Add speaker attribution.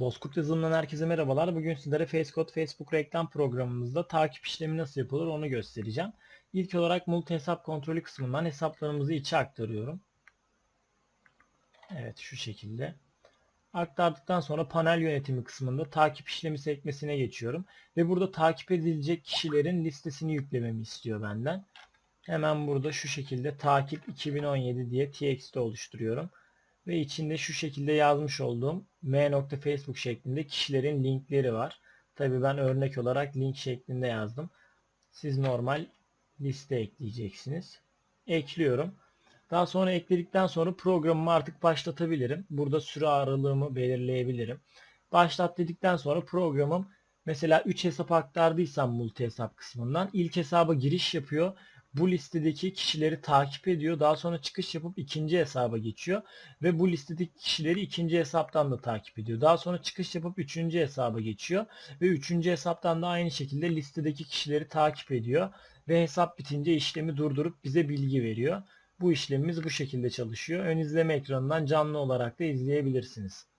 Speaker 1: Bozkurt yazılımından herkese merhabalar. Bugün sizlere Facecode Facebook reklam programımızda takip işlemi nasıl yapılır onu göstereceğim. İlk olarak multi hesap kontrolü kısmından hesaplarımızı içe aktarıyorum. Evet şu şekilde. Aktardıktan sonra panel yönetimi kısmında takip işlemi sekmesine geçiyorum. Ve burada takip edilecek kişilerin listesini yüklememi istiyor benden. Hemen burada şu şekilde takip 2017 diye txt oluşturuyorum. Ve içinde şu şekilde yazmış olduğum m.facebook şeklinde kişilerin linkleri var. Tabi ben örnek olarak link şeklinde yazdım. Siz normal liste ekleyeceksiniz. Ekliyorum. Daha sonra ekledikten sonra programımı artık başlatabilirim. Burada süre aralığımı belirleyebilirim. Başlat dedikten sonra programım mesela 3 hesap aktardıysam multi hesap kısmından ilk hesaba giriş yapıyor. Bu listedeki kişileri takip ediyor. Daha sonra çıkış yapıp ikinci hesaba geçiyor. Ve bu listedeki kişileri ikinci hesaptan da takip ediyor. Daha sonra çıkış yapıp üçüncü hesaba geçiyor. Ve üçüncü hesaptan da aynı şekilde listedeki kişileri takip ediyor. Ve hesap bitince işlemi durdurup bize bilgi veriyor. Bu işlemimiz bu şekilde çalışıyor. Ön izleme ekranından canlı olarak da izleyebilirsiniz.